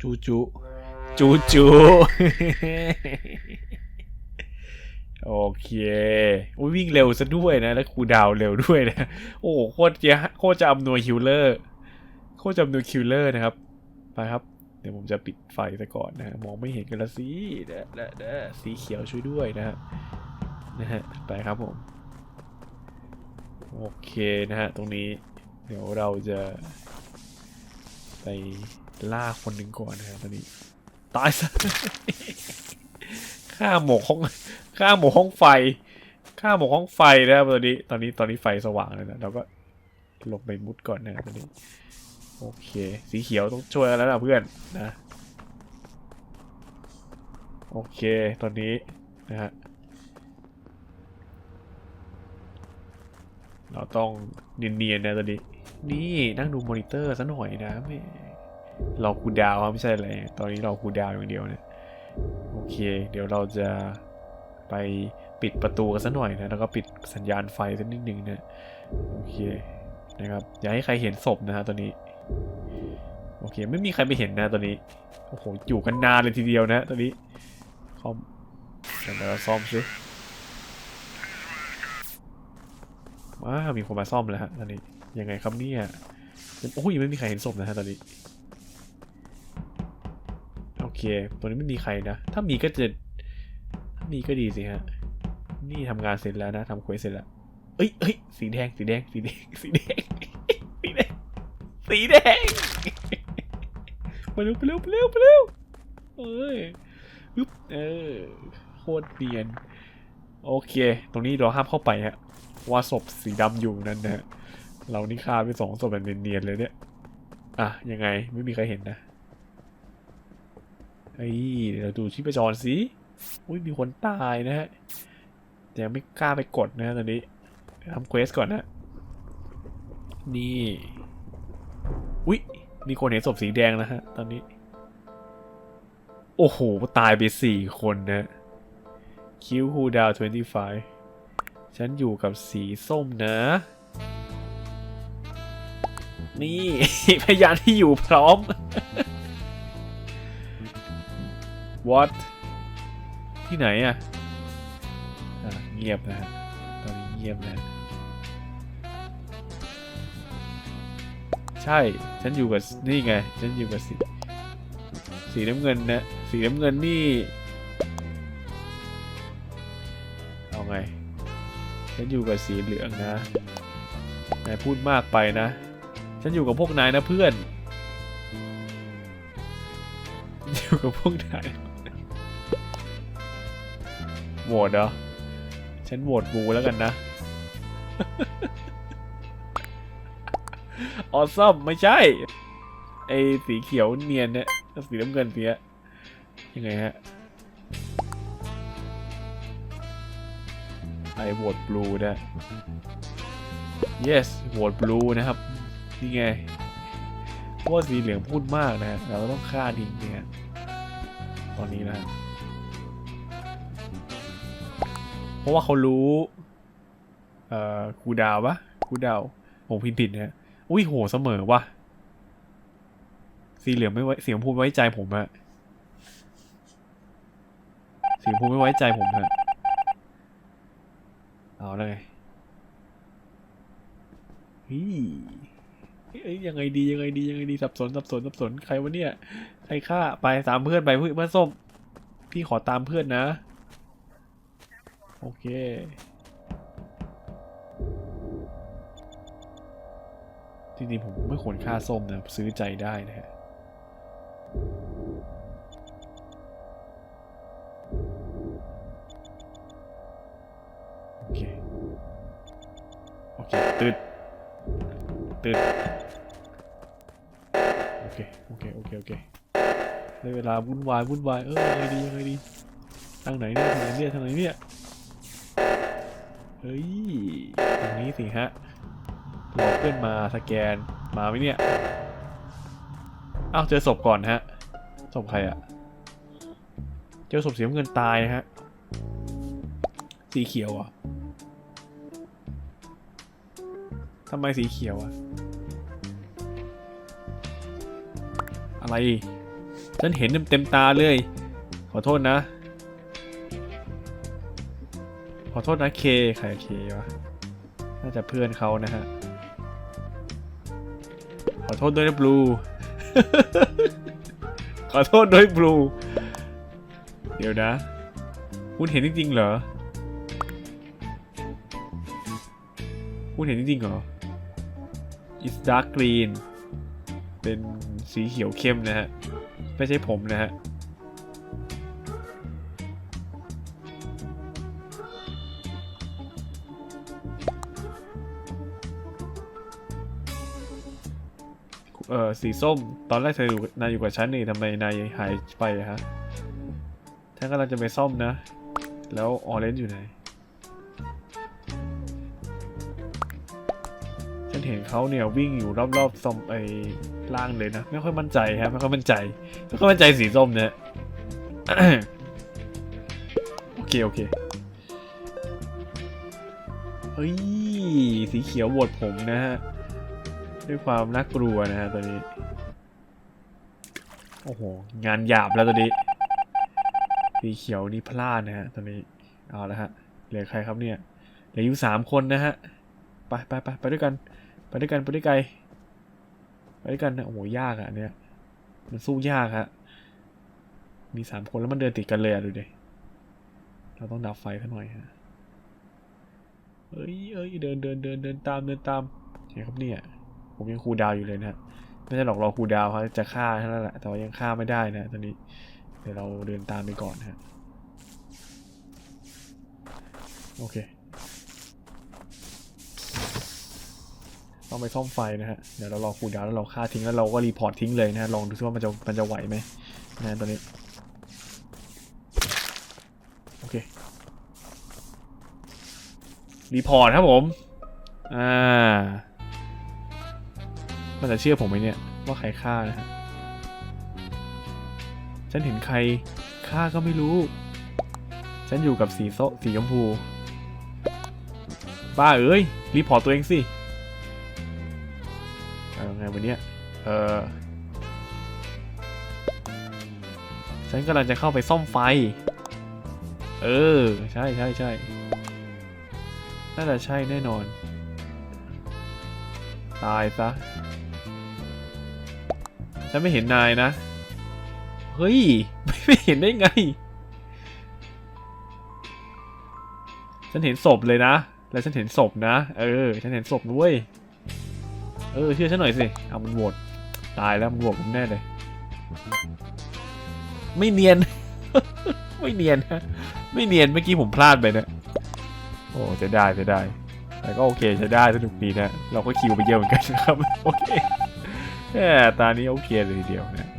จูจูจูจูโอเคอุ๊ยวิ่งเร็วซะด้วยนะ แล้วคูลดาวน์เร็วด้วยนะ โอ้โหโคตรจะโคตรจะอำนวยคิลเลอร์ โคตรจะอำนวยคิลเลอร์นะครับ ไปครับ เดี๋ยวผมจะปิดไฟซะก่อนนะฮะมองไม่เห็นกันละสิเด้อเด้อเด้อสีเขียวช่วยด้วยนะฮะ นะฮะ ไปครับผม โอเคนะฮะ ตรงนี้ เดี๋ยวเราจะไป ล่าคนหนึ่งก่อนนะฮะตอนนี้ ตายซะฆ่าหมกห้องฆ่าหมกห้องไฟฆ่าหมกห้องไฟนะครับตอนนี้ตอนนี้ตอนนี้ไฟสว่างเลยนะเราก็ลงไปมุดก่อนนะตอนนี้ โอเค สีเขียวต้องช่วยแล้วนะเพื่อนนะโอเค ตอนนี้นะฮะ เราต้องเนียนๆนะตอนนี้ นี่นั่งดูมอนิเตอร์ซะหน่อยนะไม่ รอคูดาวไม่ใช่อะไร ตอนนี้รอคูดาวอย่างเดียวเนี่ย โอเค เดี๋ยวเราจะไปปิดประตูกันซะหน่อยนะ แล้วก็ปิดสัญญาณไฟสักนิดหนึ่งนะ โอเค นะครับ อย่าให้ใครเห็นศพนะฮะตอนนี้ โอเค ไม่มีใครไปเห็นนะตอนนี้ โอ้โห อยู่กันนานเลยทีเดียวนะตอนนี้คอมเดี๋ยวเราซ่อมซิว้ามีคนมาซ่อมแล้วฮะตอนนี้ ยังไงครับเนี่ยโอ้ยไม่มีใครเห็นศพนะฮะตอนนี้ เคตัวนี้ไม่มีใครนะ ถ้ามีก็จะถ้ามีก็ดีสิฮะ นี่ทำงานเสร็จแล้วนะทำเควสเสร็จแล้วเอ้ยเอ้ยสีแดง สีแดง สีแดง สีแดง สีแดง สีแดงไปเร็วไปเร็วไปเร็วไปเร็วเอ้ยอึ๊บเออ โคตรเนียน โอเค ตรงนี้เราห้ามเข้าไปฮะ ว่าศพสีดำอยู่นั่นนะฮะเรานี่ฆ่าไปสองศพแบบเนียนๆเลยเนี่ย อะ ยังไง ไม่มีใครเห็นนะ เฮ้ยเดี๋ยวเราดูชีพจรสิอุ้ยมีคนตายนะฮะแต่ยังไม่กล้าไปกดนะตอนนี้ทำเควสก่อนนะ นี่อุ้ยมีคนเห็นศพสีแดงนะฮะ ตอนนี้ โอ้โห ตายไปสี่คนนะคิวฮูดาว25 ฉันอยู่กับสีส้มนะ นี่ พยานที่อยู่พร้อม what ที่ไหนอะอะ เงียบนะฮะตอนนี้เงียบนะใช่ ฉันอยู่กับนี่ไง ฉันอยู่กับสีสีน้ำเงินนะ สีน้ำเงินนี่ เอาไง ฉันอยู่กับสีเหลืองนะ นายพูดมากไปนะ ฉันอยู่กับพวกนายนะเพื่อน อยู่กับพวกนาย โหวตเหรอ ฉันโหวตบูแล้วกันนะ ออซัมไม่ใช่ ไอสีเขียวเนียนเนี่ยสีน้ำเงินเสียยังไงฮะไอโหวตบลูนะ yes โหวตบลูนะครับ นี่ไงเพราะว่าสีเหลืองพูดมากนะฮะเราต้องฆ่าทิ้งเนี่ยตอนนี้นะ ราะว่าเขารู้ เอ่อครูดาวปะครูดาวผมพิมพ์ผิดนะฮะอุ้ยโหเสมอวะสีเหลืองไม่ไว้สีชมพูไม่ไว้ใจผมอะสีชมพูไม่ไว้ใจผมฮะเอาเลยฮ้ยเอ้ยยังไงดียังไงดียังไงดีสับสนสับสนสับสนใครวะเนี่ยใครฆ่าไปตามเพื่อนไปเพื่อนส้มพี่ขอตามเพื่อนนะ โอเค จริงๆผมไม่ควรค่าส้มนะ ซื้อใจได้นะฮะโอเค โอเคตื่นตื่นโอเค โอเค โอเค โอเคได้เวลาวุ่นวายวุ่นวาย เออยังไงดียังไงดีทางไหนเนี่ยทางไหนเนี่ยทางไหนเนี่ย เฮ้ย ตรงนี้สิฮะรอเพื่อนมาสแกนมาไหมเนี่ย อ้าวเจอศพก่อนฮะ ศพใครอะเจอศพสีเงินตายนะฮะ สีเขียวอะทำไมสีเขียวอะ อะไร ฉันเห็นเต็มตาเลย ขอโทษนะ อโทษนะเคใครเควะน่าจะเพื่อนเขานะฮะ ขอโทษด้วยนะบลู ขอโทษด้วยบลู เดี๋ยวนะ คุณเห็นจริงๆเหรอ คุณเห็นจริงๆเหรอ It's dark green เป็นสีเขียวเข้มนะฮะ ไม่ใช่ผมนะฮะ เออสีส้ม ตอนแรกเธออยู่นายอยู่กับฉันนี่ทำไมนายหายไปอะฮะฉันกำลังจะไปซ่อมนะ แล้วออเรนจ์อยู่ไหน ฉันเห็นเขาเนี่ยวิ่งอยู่รอบๆซอมไอ้ล่างเลยนะ ไม่ค่อยมั่นใจครับไม่ค่อยมั่นใจไม่ค่อยมั่นใจสีส้มเนี่ยโอเคโอเคเฮ้ยสีเขียวโหวตผมนะฮะ ด้วยความน่ากลัวนะฮะตอนนี้ โอ้โห งานหยาบแล้วตอนนี้สีเขียวนี่พลาดนะฮะตอนนี้เอาละฮะเหลือใครครับเนี่ยเหลืออยู่สามคนนะฮะไปไปไปไปด้วยกัน ไปด้วยกันไปด้วยไกลไปด้วยกันนะโอ้โหยากอะเนี้ยมันสู้ยากฮะมีสามคนแล้วมันเดินติดกันเลยอะดูดิเราต้องดับไฟซะหน่อยฮะเอ้ยเอ้ยเดินเดินเดินเดินตามเดินตามเห็นครับเนี่ย ผมยังคูดาวอยู่เลยนะฮะไม่ใช่หรอกรอคูดาวเขาจะฆ่าเท่านั้นแหละแต่ว่ายังฆ่าไม่ได้นะตอนนี้เดี๋ยวเราเดินตามไปก่อนนะฮะโอเคต้องไปซ่อมไฟนะฮะ เดี๋ยวเรารอคูดาวแล้วเราฆ่าทิ้งแล้วเราก็รีพอร์ตทิ้งเลยนะฮะ ลองดูซิว่ามันจะมันจะไหวไหมนะฮะตอนนี้ โอเค รีพอร์ตครับผม อ่า มันจะเชื่อผมไหมเนี่ยว่าใครฆ่านะฮะ ฉันเห็นใครฆ่าก็ไม่รู้ ฉันอยู่กับสีโซสีชมพู บ้าเอ้ย รีพอร์ตตัวเองสิ เออไงวันเนี้ยเออ ฉันกำลังจะเข้าไปซ่อมไฟ เออ ใช่ใช่ใช่น่าจะใช่แน่นอน ตายซะ ฉันไม่เห็นนายนะ เฮ้ย ไม่เห็นได้ไง ฉันเห็นศพเลยนะ แล้วฉันเห็นศพนะ เออ ฉันเห็นศพด้วย เออ เชื่อฉันหน่อยสิ เอามันโหวต ตายแล้วมันโหวตผมแน่เลย ไม่เนียน ไม่เนียนนะไม่เนียน เมื่อกี้ผมพลาดไปนะโอ้จะได้จะได้แต่ก็โอเคจะได้สนุกดีนะ เราก็คิวไปเยอะเหมือนกันนะครับ โอเค ตานี้โอเคเลยทีเดียวนะ